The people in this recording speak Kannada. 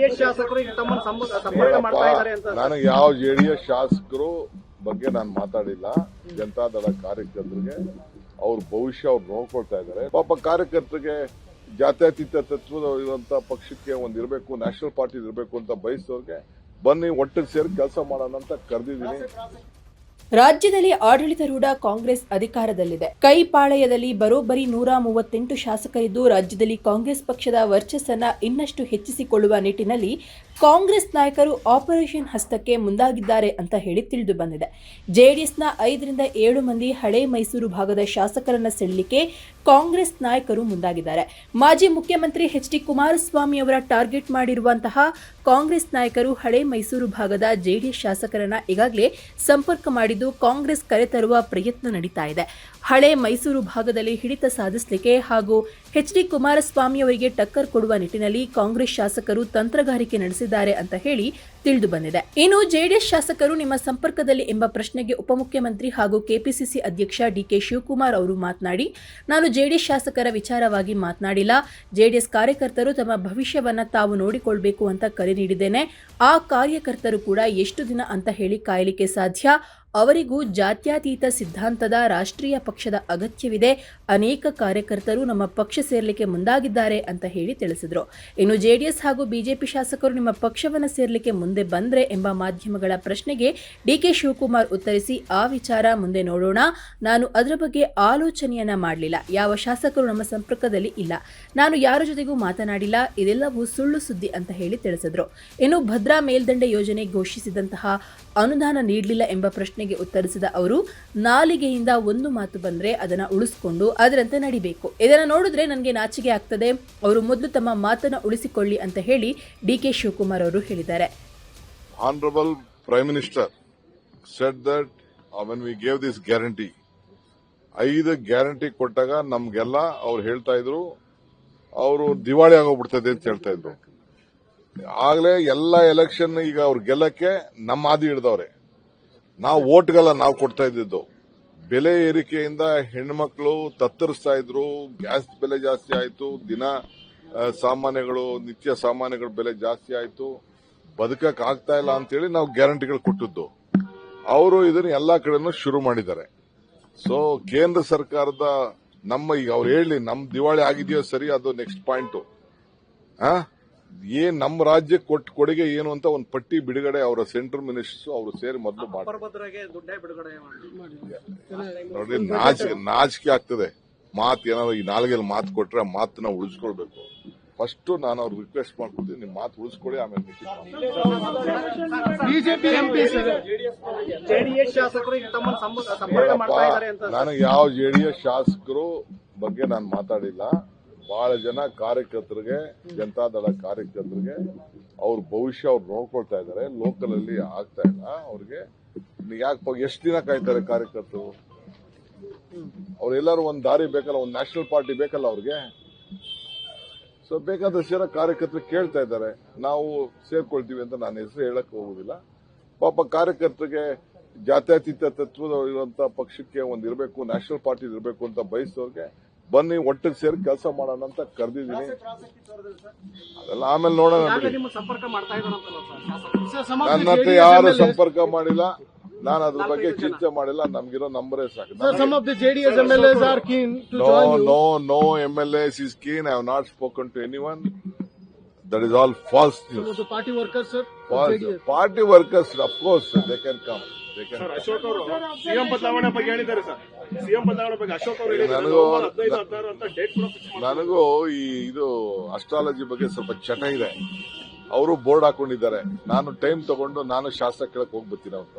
ಜೆಡಿಎಸ್ ಶಾಸಕರು ಜೆ ಡಿ ಎಸ್ ಯಾವ ಶಾಸಕರು ಬಗ್ಗೆ ನಾನು ಮಾತಾಡಿಲ್ಲ. ಜನತಾದಳ ಕಾರ್ಯಕರ್ತರಿಗೆ ಅವ್ರ ಭವಿಷ್ಯ ಅವ್ರು ನೋಡ್ಕೊಳ್ತಾ ಇದ್ದಾರೆ. ಪಾಪ ಕಾರ್ಯಕರ್ತರಿಗೆ ಜಾತ್ಯತೀತ ತತ್ವದ ಇರುವಂತ ಪಕ್ಷಕ್ಕೆ ಒಂದ್ ಇರಬೇಕು ನ್ಯಾಷನಲ್ ಪಾರ್ಟಿ ಇರಬೇಕು ಅಂತ ಬಯಸೋರ್ಗೆ ಬನ್ನಿ ಒಟ್ಟಿಗೆ ಸೇರಿ ಕೆಲಸ ಮಾಡೋಣ ಅಂತ ಕರೆದಿದ್ದೀನಿ. ರಾಜ್ಯದಲ್ಲಿ ಆಡಳಿತಾರೂಢ ಕಾಂಗ್ರೆಸ್ ಅಧಿಕಾರದಲ್ಲಿದೆ. ಕೈಪಾಳಯದಲ್ಲಿ ಬರೋಬ್ಬರಿ ನೂರ ಮೂವತ್ತೆಂಟು ಶಾಸಕರಿದ್ದು, ರಾಜ್ಯದಲ್ಲಿ ಕಾಂಗ್ರೆಸ್ ಪಕ್ಷದ ವರ್ಚಸ್ಸನ್ನ ಇನ್ನಷ್ಟು ಹೆಚ್ಚಿಸಿಕೊಳ್ಳುವ ನಿಟ್ಟಿನಲ್ಲಿ ಕಾಂಗ್ರೆಸ್ ನಾಯಕರು ಆಪರೇಷನ್ ಹಸ್ತಕ್ಕೆ ಮುಂದಾಗಿದ್ದಾರೆ ಅಂತ ಹೇಳಿ ತಿಳಿದು ಬಂದಿದೆ. ಜೆಡಿಎಸ್ನ ಐದರಿಂದ ಏಳು ಮಂದಿ ಹಳೆ ಮೈಸೂರು ಭಾಗದ ಶಾಸಕರನ್ನ ಸೆಳಲಿಕ್ಕೆ ಕಾಂಗ್ರೆಸ್ ನಾಯಕರು ಮುಂದಾಗಿದ್ದಾರೆ. ಮಾಜಿ ಮುಖ್ಯಮಂತ್ರಿ ಎಚ್ ಡಿ ಕುಮಾರಸ್ವಾಮಿ ಅವರ ಟಾರ್ಗೆಟ್ ಮಾಡಿರುವಂತಹ ಕಾಂಗ್ರೆಸ್ ನಾಯಕರು ಹಳೆ ಮೈಸೂರು ಭಾಗದ ಜೆಡಿಎಸ್ ಶಾಸಕರನ್ನ ಈಗಾಗಲೇ ಸಂಪರ್ಕ ಮಾಡಿದ್ದು ಕಾಂಗ್ರೆಸ್ ಕರೆತರುವ ಪ್ರಯತ್ನ ನಡೀತಾ ಇದೆ. ಹಳೆ ಮೈಸೂರು ಭಾಗದಲ್ಲಿ ಹಿಡಿತ ಸಾಧಿಸಲಿಕ್ಕೆ ಹಾಗೂ ಎಚ್ ಡಿ ಕುಮಾರಸ್ವಾಮಿ ಅವರಿಗೆ ಟಕ್ಕರ್ ಕೊಡುವ ನಿಟ್ಟಿನಲ್ಲಿ ಕಾಂಗ್ರೆಸ್ ಶಾಸಕರು ತಂತ್ರಗಾರಿಕೆ ನಡೆಸಿದ್ದಾರೆ ಅಂತ ಹೇಳಿ ತಿಳಿದು ಬಂದಿದೆ. ಇನ್ನು ಜೆಡಿಎಸ್ ಶಾಸಕರು ನಿಮ್ಮ ಸಂಪರ್ಕದಲ್ಲಿ ಎಂಬ ಪ್ರಶ್ನೆಗೆ ಉಪಮುಖ್ಯಮಂತ್ರಿ ಹಾಗೂ ಕೆಪಿಸಿಸಿ ಅಧ್ಯಕ್ಷ ಡಿಕೆ ಶಿವಕುಮಾರ್ ಅವರು ಮಾತನಾಡಿ, ನಾನು ಜೆಡಿಎಸ್ ಶಾಸಕರ ವಿಚಾರವಾಗಿ ಮಾತನಾಡಿಲ್ಲ. ಜೆಡಿಎಸ್ ಕಾರ್ಯಕರ್ತರು ತಮ್ಮ ಭವಿಷ್ಯವನ್ನು ತಾವು ನೋಡಿಕೊಳ್ಬೇಕು ಅಂತ ಕರೆ ನೀಡಿದ್ದೇನೆ. ಆ ಕಾರ್ಯಕರ್ತರು ಕೂಡ ಎಷ್ಟು ದಿನ ಅಂತ ಹೇಳಿ ಕಾಯಲಿಕ್ಕೆ ಸಾಧ್ಯ? ಅವರಿಗೂ ಜಾತ್ಯತೀತ ಸಿದ್ಧಾಂತದ ರಾಷ್ಟ್ರೀಯ ಪಕ್ಷದ ಅಗತ್ಯವಿದೆ. ಅನೇಕ ಕಾರ್ಯಕರ್ತರು ನಮ್ಮ ಪಕ್ಷ ಸೇರ್ಲಿಕ್ಕೆ ಮುಂದಾಗಿದ್ದಾರೆ ಅಂತ ಹೇಳಿ ತಿಳಿಸಿದ್ರು. ಇನ್ನು ಜೆಡಿಎಸ್ ಹಾಗೂ ಬಿಜೆಪಿ ಶಾಸಕರು ನಿಮ್ಮ ಪಕ್ಷವನ್ನು ಸೇರ್ಲಿಕ್ಕೆ ಮುಂದೆ ಬಂದ್ರೆ ಎಂಬ ಮಾಧ್ಯಮಗಳ ಪ್ರಶ್ನೆಗೆ ಡಿಕೆ ಶಿವಕುಮಾರ್ ಉತ್ತರಿಸಿ, ಆ ವಿಚಾರ ಮುಂದೆ ನೋಡೋಣ. ನಾನು ಅದರ ಬಗ್ಗೆ ಆಲೋಚನೆಯನ್ನ ಮಾಡಲಿಲ್ಲ. ಯಾವ ಶಾಸಕರು ನಮ್ಮ ಸಂಪರ್ಕದಲ್ಲಿ ಇಲ್ಲ. ನಾನು ಯಾರ ಜೊತೆಗೂ ಮಾತನಾಡಿಲ್ಲ. ಇದೆಲ್ಲವೂ ಸುಳ್ಳು ಸುದ್ದಿ ಅಂತ ಹೇಳಿ ತಿಳಿಸಿದ್ರು. ಇನ್ನು ಭದ್ರಾ ಮೇಲ್ದಂಡೆ ಯೋಜನೆ ಘೋಷಿಸಿದಂತಹ ಅನುದಾನ ನೀಡಲಿಲ್ಲ ಎಂಬ ಪ್ರಶ್ನೆಗೆ ಉತ್ತರಿಸಿದ ಅವರು, ನಾಲಿಗೆಯಿಂದ ಒಂದು ಮಾತು ಬಂದರೆ ಅದನ್ನು ಉಳಿಸ್ಕೊಂಡು ಅದರಂತೆ ನಡಿಬೇಕು. ಇದನ್ನು ನೋಡಿದ್ರೆ ನನಗೆ ನಾಚಿಕೆ ಆಗ್ತದೆ. ಅವರು ಮೊದಲು ತಮ್ಮ ಮಾತನ್ನು ಉಳಿಸಿಕೊಳ್ಳಿ ಅಂತ ಹೇಳಿ ಡಿ ಕೆ ಶಿವಕುಮಾರ್ ಅವರು ಹೇಳಿದ್ದಾರೆ. Honourable prime minister said that when we gave this guarantee, ಐದು ಗ್ಯಾರಂಟಿ ಕೊಟ್ಟಾಗ ನಮ್ಗೆಲ್ಲ ಅವ್ರು ಹೇಳ್ತಾ ಇದ್ರು, ಅವರು ದಿವಾಳಿ ಆಗೋಗ್ಬಿಡ್ತದೆ ಅಂತ ಹೇಳ್ತಾ ಇದ್ರು. ಆಗ್ಲೇ ಎಲ್ಲ ಎಲೆಕ್ಷನ್ ಈಗ ಅವ್ರು ಗೆಲ್ಲಕ್ಕೆ ನಮ್ಮ ಆದಿ ಹಿಡ್ದವ್ರೆ. ನಾವು ಓಟ್ಗೆಲ್ಲ ನಾವು ಕೊಡ್ತಾ ಇದ್ದಿದ್ದು. ಬೆಲೆ ಏರಿಕೆಯಿಂದ ಹೆಣ್ಮಕ್ಳು ತತ್ತರಿಸ್ತಾ ಇದ್ರು, ಗ್ಯಾಸ್ ಬೆಲೆ ಜಾಸ್ತಿ ಆಯ್ತು, ದಿನ ಸಾಮಾನ್ಯಗಳು, ನಿತ್ಯ ಸಾಮಾನ್ಯಗಳ ಬೆಲೆ ಜಾಸ್ತಿ ಆಯ್ತು. ಬದುಕಕ್ಕೆ ಆಗ್ತಾ ಇಲ್ಲ ಅಂತೇಳಿ ನಾವು ಗ್ಯಾರಂಟಿಗಳು ಕೊಟ್ಟಿದ್ದು. ಅವರು ಇದನ್ನ ಎಲ್ಲಾ ಕಡೆನೂ ಶುರು ಮಾಡಿದ್ದಾರೆ. ಸೊ ಕೇಂದ್ರ ಸರ್ಕಾರದ ನಮ್ಮ ಈಗ ಅವ್ರು ಹೇಳಿ, ನಮ್ ದಿವಾಳಿ ಆಗಿದೆಯೋ ಸರಿ, ಅದು ನೆಕ್ಸ್ಟ್ ಪಾಯಿಂಟ್ ಏನ್ ನಮ್ಮ ರಾಜ್ಯ ಕೊಟ್ಟ ಕೊಡುಗೆ ಏನು ಅಂತ ಒಂದು ಪಟ್ಟಿ ಬಿಡುಗಡೆ ಅವರ ಸೆಂಟ್ರಲ್ ಮಿನಿಸ್ಟರ್ಸ್ ಅವರು ಸೇರಿ ಮೊದಲು ನೋಡಿ ನಾಚಿಕೆ ನಾಚಿಕೆ ಆಗ್ತದೆ. ಮಾತು ಏನಾದ್ರು ಈ ನಾಲ್ಗೆಲ್ಲಿ ಮಾತು ಕೊಟ್ರೆ ಆ ಮಾತನ್ನ ಉಳಿಸ್ಕೊಳ್ಬೇಕು. ಫಸ್ಟ್ ನಾನು ಅವ್ರಿಗೆ ರಿಕ್ವೆಸ್ಟ್ ಮಾಡ್ಕೊಡ್ತೀನಿ ನಿಮ್ಮ ಮಾತು ಉಳಿಸ್ಕೊಳ್ಳಿ ಆಮೇಲೆ ಮಿಕ್ಕಿದ್ದು ಬಿಜೆಪಿ ಎಂಪಿ ಜೆಡಿಎಸ್ ಶಾಸಕರು ನಾನು ಯಾವ ಜೆಡಿಎಸ್ ಶಾಸಕರು ಬಗ್ಗೆ ನಾನು ಮಾತಾಡಿಲ್ಲ. ಬಹಳ ಜನ ಕಾರ್ಯಕರ್ತರಿಗೆ ಜನತಾದಳ ಕಾರ್ಯಕರ್ತರಿಗೆ ಅವ್ರ ಭವಿಷ್ಯ ಅವ್ರು ನೋಡ್ಕೊಳ್ತಾ ಇದ್ದಾರೆ ಲೋಕಲ್ ಅಲ್ಲಿ ಆಗ್ತಾ ಇಲ್ಲ. ಅವ್ರಿಗೆ ಯಾಕೆ ಎಷ್ಟು ದಿನ ಕಾಯ್ತಾರೆ ಕಾರ್ಯಕರ್ತರು? ಅವ್ರೆಲ್ಲರೂ ಒಂದು ದಾರಿ ಬೇಕಲ್ಲ, ಒಂದು ನ್ಯಾಷನಲ್ ಪಾರ್ಟಿ ಬೇಕಲ್ಲ ಅವ್ರಿಗೆ? ಸೊ ಬೇಕಾದ ಸೇರ ಕಾರ್ಯಕರ್ತರು ಕೇಳ್ತಾ ಇದ್ದಾರೆ. ನಾವು ಸೇರ್ಕೊಳ್ತೀವಿ ಅಂತ ನಾನು ಹೆಸರು ಹೇಳಕ್ ಹೋಗುದಿಲ್ಲ. ಪಾಪ ಕಾರ್ಯಕರ್ತರಿಗೆ ಜಾತ್ಯತೀತ ತತ್ವದ ಇರುವಂತ ಪಕ್ಷಕ್ಕೆ ಒಂದು ಇರಬೇಕು ನ್ಯಾಷನಲ್ ಪಾರ್ಟಿ ಇರಬೇಕು ಅಂತ ಬಯಸೋರ್ಗೆ ಬನ್ನಿ ಒಟ್ಟಿಗೆ ಸೇರಿ ಕೆಲಸ ಮಾಡೋಣ ಅಂತ ಕರೆದಿದ್ದೀನಿ. ಅದೆಲ್ಲ ಆಮೇಲೆ ನೋಡೋಣ ಬಿಡಿ. ನನ್ನ ಹತ್ರ ಯಾರು ಸಂಪರ್ಕ ಮಾಡಿಲ್ಲ. ನಾನು ಅದ್ರ ಬಗ್ಗೆ ಚಿಂತೆ ಮಾಡಿಲ್ಲ. ನಮ್ಗಿರೋ ನಂಬರೇ ಸಾಕು. No no no M L are keen keen I join you. no, no MLAs is keen. I have not spoken party workers That is all false Some news. Come. Ashok ಅವರು ಸಿಎಂ ಬದಲಾವಣೆ ಬಗ್ಗೆ ಹೇಳಿದ್ದಾರೆ ಸರ್. ಸಿಎಂ ಬದಲಾವಣೆ ಬಗ್ಗೆ ಅಶೋಕ್ ಅವರು ನನಗೂ- ಹದಿನೈದು ಹದಿನಾರು ಅಂತ ಡೇಟ್ ನನಗೂ ಈ ಇದು ಅಸ್ಟ್ರಾಲಜಿ ಬಗ್ಗೆ ಸ್ವಲ್ಪ ಚಟ ಇದೆ. ಅವರು ಬೋರ್ಡ್ ಹಾಕೊಂಡಿದ್ದಾರೆ. ನಾನು ಟೈಮ್ ತಗೊಂಡು ನಾನು ಶಾಸ್ತ್ರ ಕೇಳಕ್ ಹೋಗ್ಬರ್ತೀನಿ ಅವ್ರು